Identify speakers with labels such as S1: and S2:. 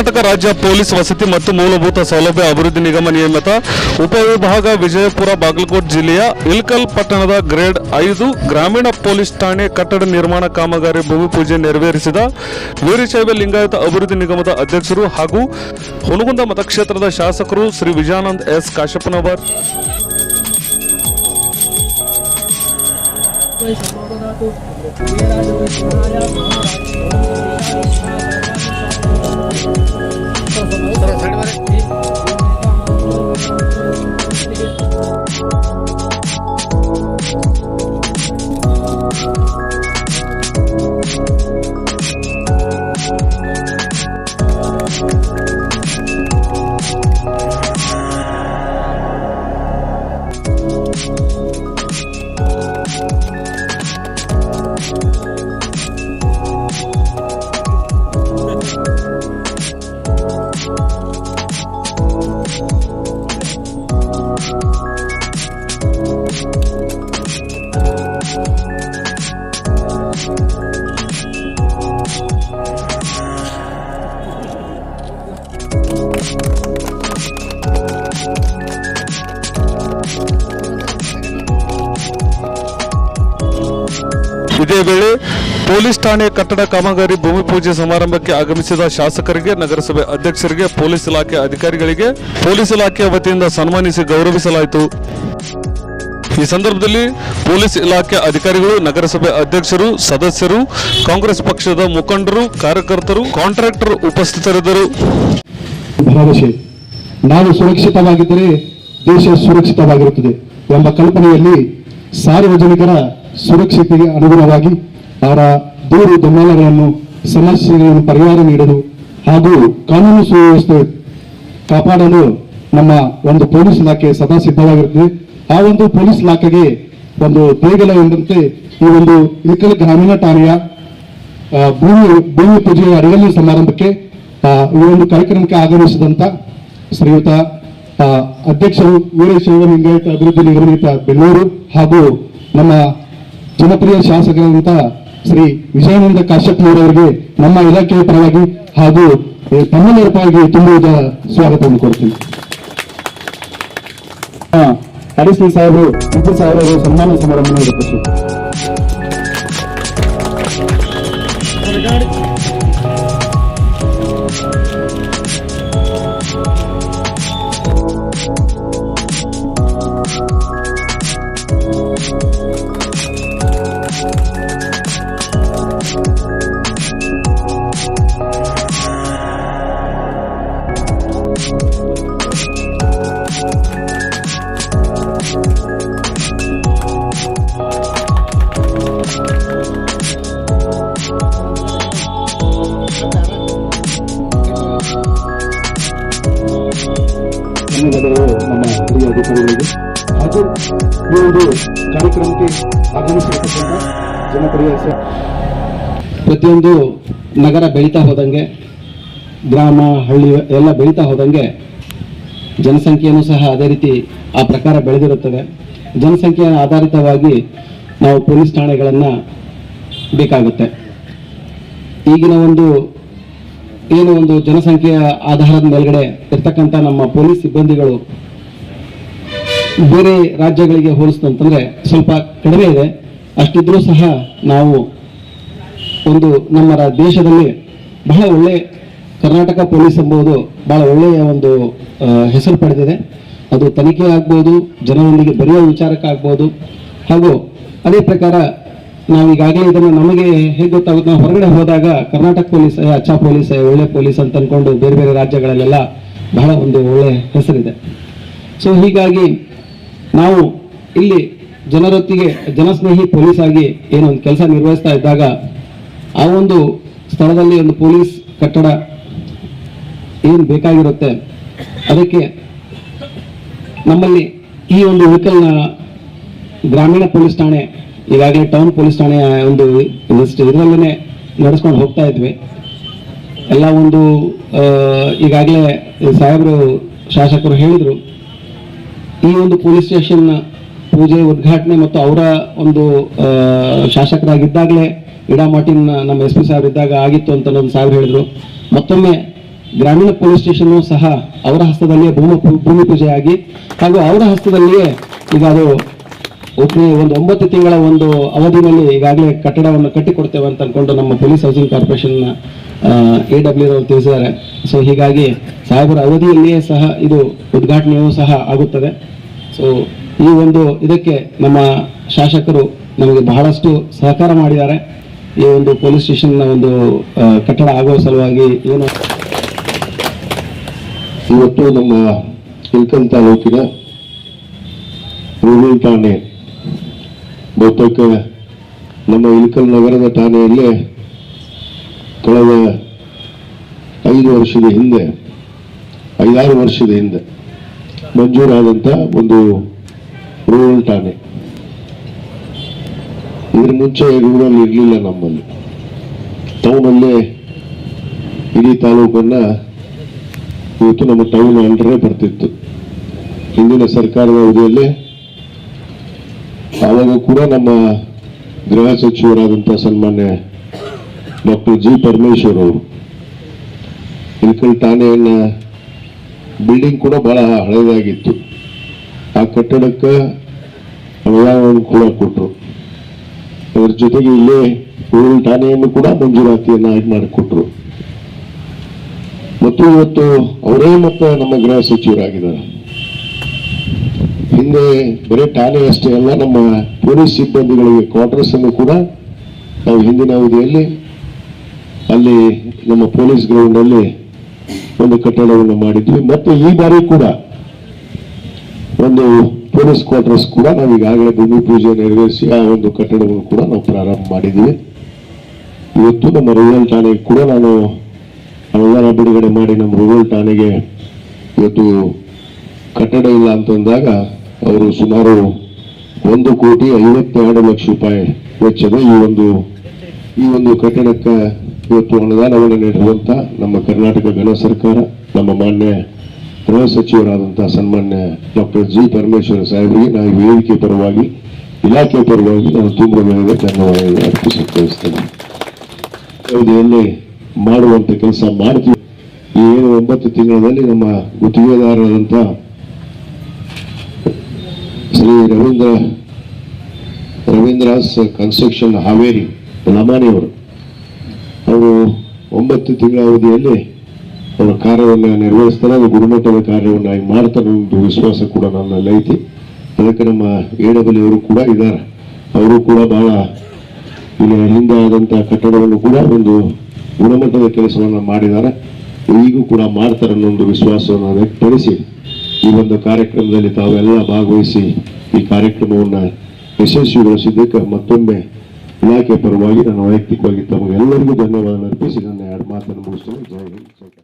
S1: ಕರ್ನಾಟಕ ರಾಜ್ಯ ಪೊಲೀಸ್ ವಸತಿ ಮತ್ತು ಮೂಲಭೂತ ಸೌಲಭ್ಯ ಅಭಿವೃದ್ಧಿ ನಿಗಮ ನಿಯಮಿತ ಉಪವಿಭಾಗ ವಿಜಯಪುರ ಬಾಗಲಕೋಟ್ ಜಿಲ್ಲೆಯ ಇಲ್ಕಲ್ ಪಟ್ಟಣದ ಗ್ರೇಡ್ ಐದು ಗ್ರಾಮೀಣ ಪೊಲೀಸ್ ಠಾಣೆ ಕಟ್ಟಡ ನಿರ್ಮಾಣ ಕಾಮಗಾರಿ ಭೂಮಿ ಪೂಜೆ ನೆರವೇರಿಸಿದ ವೀರಶೈವ ಲಿಂಗಾಯತ ಅಭಿವೃದ್ಧಿ ನಿಗಮದ ಅಧ್ಯಕ್ಷರು ಹಾಗೂ ಹುನಗುಂದ ಮತಕ್ಷೇತ್ರದ ಶಾಸಕರು Shri Vijayanand S Kashappanavar. Thank you. ಇದೇ ವೇಳೆ ಪೊಲೀಸ್ ಠಾಣೆ ಕಟ್ಟಡ ಕಾಮಗಾರಿ ಭೂಮಿ ಪೂಜೆ ಸಮಾರಂಭಕ್ಕೆ ಆಗಮಿಸಿದ ಶಾಸಕರಿಗೆ, ನಗರಸಭೆ ಅಧ್ಯಕ್ಷರಿಗೆ, ಪೊಲೀಸ್ ಇಲಾಖೆ ಅಧಿಕಾರಿಗಳಿಗೆ ಪೊಲೀಸ್ ಇಲಾಖೆಯ ವತಿಯಿಂದ ಸನ್ಮಾನಿಸಿ ಗೌರವಿಸಲಾಯಿತು. ಈ ಸಂದರ್ಭದಲ್ಲಿ ಪೊಲೀಸ್ ಇಲಾಖೆ ಅಧಿಕಾರಿಗಳು, ನಗರಸಭೆ ಅಧ್ಯಕ್ಷರು, ಸದಸ್ಯರು, ಕಾಂಗ್ರೆಸ್ ಪಕ್ಷದ ಮುಖಂಡರು, ಕಾರ್ಯಕರ್ತರು, ಕಾಂಟ್ರಾಕ್ಟರ್ ಉಪಸ್ಥಿತರಿದ್ದರು.
S2: ನಾನು ಸುರಕ್ಷಿತವಾಗಿದ್ದರೆ ದೇಶ ಸುರಕ್ಷಿತವಾಗಿರುತ್ತದೆ ಎಂಬ ಕಲ್ಪನೆಯಲ್ಲಿ ಸಾರ್ವಜನಿಕರ ಸುರಕ್ಷತೆಗೆ ಅನುಗುಣವಾಗಿ ಅವರ ದೂರು ದುಮ್ಮಾನಗಳನ್ನು ಸಮಸ್ಯೆಗಳನ್ನು ಪರಿಹಾರ ನೀಡಲು ಹಾಗೂ ಕಾನೂನು ಸುವ್ಯವಸ್ಥೆ ಕಾಪಾಡಲು ನಮ್ಮ ಒಂದು ಪೊಲೀಸ್ ಇಲಾಖೆ ಸದಾ ಸಿದ್ಧವಾಗಿರುತ್ತದೆ. ಆ ಒಂದು ಪೊಲೀಸ್ ಇಲಾಖೆಗೆ ಒಂದು ದೇಗಲ ಎಂಬಂತೆ ಈ ಒಂದು ಇಳಕಲ್ ಗ್ರಾಮೀಣ ಠಾಣೆಯ ಭೂಮಿ ಭೂಮಿ ಪೂಜೆಯ ಅಡಿಯಲ್ಲಿ ಸಮಾರಂಭಕ್ಕೆ ಈ ಒಂದು ಕಾರ್ಯಕ್ರಮಕ್ಕೆ ಆಗಮಿಸಿದಂತ ಶ್ರೀಯುತ ಅಧ್ಯಕ್ಷರು ವೀರಶೈವ ಲಿಂಗಾಯತ ಅಭಿವೃದ್ಧಿ ನಿಗಮಿತ ಬೆಂಗಳೂರು ಹಾಗೂ ನಮ್ಮ ಜನಪ್ರಿಯ ಶಾಸಕರಾದಂತಹ ಶ್ರೀ ವಿಜಯಾನಂದ ಕಾಶ್ಯಪ್ಪನವರವರಿಗೆ ನಮ್ಮ ಇಲಾಖೆಯ ಪರವಾಗಿ ಹಾಗೂ ತಮ್ಮ ಪರವಾಗಿ ತುಂಬುವುದ ಸ್ವಾಗತವನ್ನು ಕೊಡ್ತೀನಿ ಅಡಿಸಿ ಸಾಹೇಬರು ಸಾಹೇಬರು ಸನ್ಮಾನ ಸಮಾರಂಭ ಧನ್ಯವಾದಗಳು ನಮ್ಮ ಹಿರಿಯ ಅಧಿಕಾರಿಗಳಿಗೆ. ಹಾಗೂ ಈ ಒಂದು ಕಾರ್ಯಕ್ರಮಕ್ಕೆ ಆಗಮಿಸಿರ್ತಕ್ಕಂಥ ಜನಪ್ರಿಯ ಪ್ರತಿಯೊಂದು ನಗರ ಬೆಳೀತಾ ಹೋದಂಗೆ, ಗ್ರಾಮ, ಹಳ್ಳಿ ಎಲ್ಲ ಬೆಳೀತಾ ಹೋದಂಗೆ ಜನಸಂಖ್ಯೆಯನ್ನು ಸಹ ಅದೇ ರೀತಿ ಆ ಪ್ರಕಾರ ಬೆಳೆದಿರುತ್ತದೆ. ಜನಸಂಖ್ಯೆಯ ಆಧಾರಿತವಾಗಿ ನಾವು ಪೊಲೀಸ್ ಠಾಣೆಗಳನ್ನು ಬೇಕಾಗುತ್ತೆ. ಈಗಿನ ಒಂದು ಏನು ಒಂದು ಜನಸಂಖ್ಯೆಯ ಆಧಾರದ ಮೇಲ್ಗಡೆ ಇರ್ತಕ್ಕಂಥ ನಮ್ಮ ಪೊಲೀಸ್ ಸಿಬ್ಬಂದಿಗಳು ಬೇರೆ ರಾಜ್ಯಗಳಿಗೆ ಹೋಲಿಸ್ತಂತಂದ್ರೆ ಸ್ವಲ್ಪ ಕಡಿಮೆ ಇದೆ. ಅಷ್ಟಿದ್ರೂ ಸಹ ನಾವು ಒಂದು ನಮ್ಮ ದೇಶದಲ್ಲಿ ಬಹಳ ಒಳ್ಳೆ ಕರ್ನಾಟಕ ಪೊಲೀಸ್ ಎಂಬುದು ಬಹಳ ಒಳ್ಳೆಯ ಒಂದು ಹೆಸರು ಪಡೆದಿದೆ. ಅದು ತನಿಖೆ ಆಗ್ಬೋದು, ಜನರೊಂದಿಗೆ ಬರೆಯುವ ವಿಚಾರಕ್ಕಾಗ್ಬೋದು. ಹಾಗೂ ಅದೇ ಪ್ರಕಾರ ನಾವು ಈಗಾಗಲೇ ಇದನ್ನು ನಮಗೆ ಹೇಗೆ ಗೊತ್ತಾಗುತ್ತೆ ನಾವು ಹೊರಗಡೆ ಹೋದಾಗ ಕರ್ನಾಟಕ ಪೊಲೀಸ್ ಅಚ್ಚಾ ಪೊಲೀಸ್ ಒಳ್ಳೆ ಪೊಲೀಸ್ ಅಂತ ಅಂದ್ಕೊಂಡು ಬೇರೆ ಬೇರೆ ರಾಜ್ಯಗಳಲ್ಲೆಲ್ಲ ಬಹಳ ಒಂದು ಒಳ್ಳೆ ಹೆಸರಿದೆ. ಸೊ ಹೀಗಾಗಿ ನಾವು ಇಲ್ಲಿ ಜನರೊತ್ತಿಗೆ, ಜನಸ್ನೇಹಿ ಪೊಲೀಸ್ ಆಗಿ ಏನೊಂದು ಕೆಲಸ ನಿರ್ವಹಿಸ್ತಾ ಇದ್ದಾಗ ಆ ಒಂದು ಸ್ಥಳದಲ್ಲಿ ಒಂದು ಪೊಲೀಸ್ ಕಟ್ಟಡ ಏನು ಬೇಕಾಗಿರುತ್ತೆ, ಅದಕ್ಕೆ ನಮ್ಮಲ್ಲಿ ಈ ಒಂದು ವೆಹಿಕಲ್ನ ಗ್ರಾಮೀಣ ಪೊಲೀಸ್ ಠಾಣೆ ಈಗಾಗಲೇ ಟೌನ್ ಪೊಲೀಸ್ ಠಾಣೆಯ ಒಂದು ಇದರಲ್ಲೇ ನಡೆಸ್ಕೊಂಡು ಹೋಗ್ತಾ ಇದ್ವಿ. ಎಲ್ಲ ಒಂದು ಈಗಾಗಲೇ ಸಾಹೇಬರು, ಶಾಸಕರು ಹೇಳಿದರು, ಈ ಒಂದು ಪೊಲೀಸ್ ಸ್ಟೇಷನ್ ಪೂಜೆ, ಉದ್ಘಾಟನೆ ಮತ್ತು ಅವರ ಒಂದು ಶಾಸಕರಾಗಿದ್ದಾಗಲೇ ಇಡಾಮಾಟಿನ ನಮ್ಮ ಎಸ್ ಪಿ ಸಾಹೇಬ್ ಇದ್ದಾಗ ಆಗಿತ್ತು ಅಂತ ನಮ್ಮ ಸಾಹೇಬ್ ಹೇಳಿದರು. ಮತ್ತೊಮ್ಮೆ ಗ್ರಾಮೀಣ ಪೊಲೀಸ್ ಸ್ಟೇಷನ್ನು ಸಹ ಅವರ ಹಸ್ತದಲ್ಲಿಯೇ ಭೂಮಿ ಭೂಮಿ ಪೂಜೆಯಾಗಿ ಹಾಗೂ ಅವರ ಹಸ್ತದಲ್ಲಿಯೇ ಈಗ ಅದು ಓಪನಿಂಗ್ ಒಂದು ಒಂಬತ್ತು ತಿಂಗಳ ಒಂದು ಅವಧಿನಲ್ಲಿ ಈಗಾಗಲೇ ಕಟ್ಟಡವನ್ನು ಕಟ್ಟಿಕೊಡ್ತೇವೆ ಅಂತ ಅಂದ್ಕೊಂಡು ನಮ್ಮ police housing corporation A W ಅವರು ತಿಳಿಸಿದ್ದಾರೆ. ಸೊ ಹೀಗಾಗಿ ಸಾಹೇಬರ ಅವಧಿಯಲ್ಲಿಯೇ ಸಹ ಇದು ಉದ್ಘಾಟನೆಯೂ ಸಹ ಆಗುತ್ತದೆ. ಸೊ ಈ ಒಂದು ಇದಕ್ಕೆ ನಮ್ಮ ಶಾಸಕರು ನಮಗೆ ಬಹಳಷ್ಟು ಸಹಕಾರ ಮಾಡಿದ್ದಾರೆ. ಈ ಒಂದು ಪೊಲೀಸ್ ಸ್ಟೇಷನ್ನ ಒಂದು ಕಟ್ಟಡ ಆಗುವ ಸಲುವಾಗಿ ಏನು
S3: ಇವತ್ತು ನಮ್ಮ ಇಲ್ಕಲ್ ತಾಲೂಕಿನ ಠಾಣೆ ಬಹುತೇಕ ನಮ್ಮ ಇಳಕಲ್ ನಗರದ ಠಾಣೆಯಲ್ಲೇ ಕಳೆದ ಐದು ವರ್ಷದ ಹಿಂದೆ, ಐದಾರು ವರ್ಷದ ಹಿಂದೆ ಮಂಜೂರಾದಂಥ ಒಂದು ರೂರಲ್ ಠಾಣೆ. ಇದ್ರ ಮುಂಚೆ ರೂರಲ್ ಇರಲಿಲ್ಲ ನಮ್ಮಲ್ಲಿ. ಟೌನಲ್ಲೇ ಇಡೀ ತಾಲೂಕನ್ನ ಇವತ್ತು ನಮ್ಮ ಟೌನ್ ಅಂಡರೇ ಬರ್ತಿತ್ತು. ಹಿಂದಿನ ಸರ್ಕಾರದ ಅವಧಿಯಲ್ಲಿ ಆವಾಗ ಕೂಡ ನಮ್ಮ ಗೃಹ ಸಚಿವರಾದಂಥ ಸನ್ಮಾನ್ಯ ಡಾಕ್ಟರ್ ಜಿ ಪರಮೇಶ್ವರ್ ಅವರು ಇಲ್ಕಲ್ ಠಾಣೆಯನ್ನ ಬಿಲ್ಡಿಂಗ್ ಕೂಡ ಬಹಳ ಹಳೆಯದಾಗಿತ್ತು ಆ ಕಟ್ಟಡಕ್ಕೆ ಅನುದಾನವನ್ನು ಕೂಡ ಕೊಟ್ಟರು ಅದರ ಜೊತೆಗೆ ಇಲ್ಲೇ ಊರಿನ ಠಾಣೆಯನ್ನು ಕೂಡ ಮಂಜೂರಾತಿಯನ್ನು ಆಯ್ಕೆ ಮಾಡಿಕೊಟ್ರು. ಮತ್ತು ಇವತ್ತು ಅವರೇ ಮತ್ತೆ ನಮ್ಮ ಗೃಹ ಸಚಿವರಾಗಿದ್ದಾರೆ. ಹಿಂದೆ ಬರೀ ಠಾಣೆ ಅಷ್ಟೇ ಅಲ್ಲ, ನಮ್ಮ ಪೊಲೀಸ್ ಸಿಬ್ಬಂದಿಗಳಿಗೆ ಕ್ವಾರ್ಟರ್ಸ್ ಅನ್ನು ಕೂಡ ನಾವು ಹಿಂದಿನ ಅವಧಿಯಲ್ಲಿ ಅಲ್ಲಿ ನಮ್ಮ ಪೊಲೀಸ್ ಗ್ರೌಂಡ್ ಅಲ್ಲಿ ಒಂದು ಕಟ್ಟಡವನ್ನು ಮಾಡಿದ್ವಿ. ಮತ್ತು ಈ ಬಾರಿ ಕೂಡ ಒಂದು ಪೊಲೀಸ್ ಕ್ವಾರ್ಟರ್ಸ್ ಕೂಡ ನಾವು ಈಗಾಗಲೇ ಭೂಮಿ ಪೂಜೆ ನೆರವೇರಿಸಿ ಆ ಒಂದು ಕಟ್ಟಡವನ್ನು ಕೂಡ ನಾವು ಪ್ರಾರಂಭ ಮಾಡಿದ್ವಿ ಇವತ್ತು ನಮ್ಮ ರೂರಲ್ ಠಾಣೆಗೆ ಕೂಡ ನಾನು ಅನುದಾನ ಬಿಡುಗಡೆ ಮಾಡಿ ನಮ್ಮ ರೂರಲ್ ಠಾಣೆಗೆ ಇವತ್ತು ಕಟ್ಟಡ ಇಲ್ಲ ಅಂತಂದಾಗ ಅವರು ಸುಮಾರು ಒಂದು ಕೋಟಿ ಐವತ್ತೆರಡು ಲಕ್ಷ ರೂಪಾಯಿ ವೆಚ್ಚದ ಈ ಒಂದು ಈ ಒಂದು ಕಟ್ಟಡಕ್ಕೆ ಇವತ್ತು ಅನುದಾನವನ್ನು ನೀಡಿರುವಂತಹ ನಮ್ಮ ಕರ್ನಾಟಕ ಗಣ ಸರ್ಕಾರ, ನಮ್ಮ ಮಾನ್ಯ ಗೃಹ ಸಚಿವರಾದಂತಹ ಸನ್ಮಾನ್ಯ ಡಾಕ್ಟರ್ ಜಿ ಪರಮೇಶ್ವರ ಸಾಹೇಬರಿಗೆ ನಾವು ವೇದಿಕೆ ಪರವಾಗಿ, ಇಲಾಖೆ ಪರವಾಗಿ ನಾನು ತುಂಬ ಧನ್ಯವಾದಗಳನ್ನು ಧನ್ಯವಾದ ಬಯಸ್ತೇನೆ. ಅವಧಿಯಲ್ಲಿ ಮಾಡುವಂತ ಕೆಲಸ ಮಾಡ್ತೀವಿ. ಈ ಏನು ಒಂಬತ್ತು ತಿಂಗಳಲ್ಲಿ ನಮ್ಮ ಗುತ್ತಿಗೆದಾರರಾದಂಥ ಶ್ರೀ ರವೀಂದ್ರ ರವೀಂದ್ರಾಸ್ ಕನ್ಸ್ಟ್ರಕ್ಷನ್ ಹಾವೇರಿ ಲಮಾನಿಯವರು ಅವರು ಒಂಬತ್ತು ತಿಂಗಳ ಅವಧಿಯಲ್ಲಿ ಅವರ ಕಾರ್ಯವನ್ನು ನಿರ್ವಹಿಸ್ತಾರೆ ಅದು ಗುಣಮಟ್ಟದ ಕಾರ್ಯವನ್ನಾಗಿ ಮಾಡ್ತಾರೆ ಒಂದು ವಿಶ್ವಾಸ ಕೂಡ ನನ್ನಲ್ಲಿ ಐತಿ ಅದಕ್ಕೆ ನಮ್ಮ ಎ ಡಬ್ಲ್ಯೂ ಅವರು ಕೂಡ ಇದ್ದಾರೆ. ಅವರು ಕೂಡ ಬಹಳ ಹಿಂದೆ ಆದಂಥ ಕಟ್ಟಡವನ್ನು ಕೂಡ ಒಂದು ಗುಣಮಟ್ಟದ ಕೆಲಸವನ್ನು ಮಾಡಿದ್ದಾರೆ. ಈಗೂ ಕೂಡ ಮಾಡ್ತಾರೆ ಅನ್ನೋ ಒಂದು ವಿಶ್ವಾಸವನ್ನು ವ್ಯಕ್ತಪಡಿಸಿ ಈ ಒಂದು ಕಾರ್ಯಕ್ರಮದಲ್ಲಿ ತಾವೆಲ್ಲ ಭಾಗವಹಿಸಿ ಈ ಕಾರ್ಯಕ್ರಮವನ್ನು ಯಶಸ್ವಿಗೊಳಿಸಿದ್ದಕ್ಕೆ ಮತ್ತೊಮ್ಮೆ ಇಲಾಖೆ ಪರವಾಗಿ ನಾನು ವೈಯಕ್ತಿಕವಾಗಿ ತಮಗೆಲ್ಲರಿಗೂ ಧನ್ಯವಾದ ಅರ್ಪಿಸಿ ನನ್ನ ಎರಡು ಮಾತನ್ನು ಮುಗಿಸ್ತೇನೆ ಜಯ ಹಿಂದ್.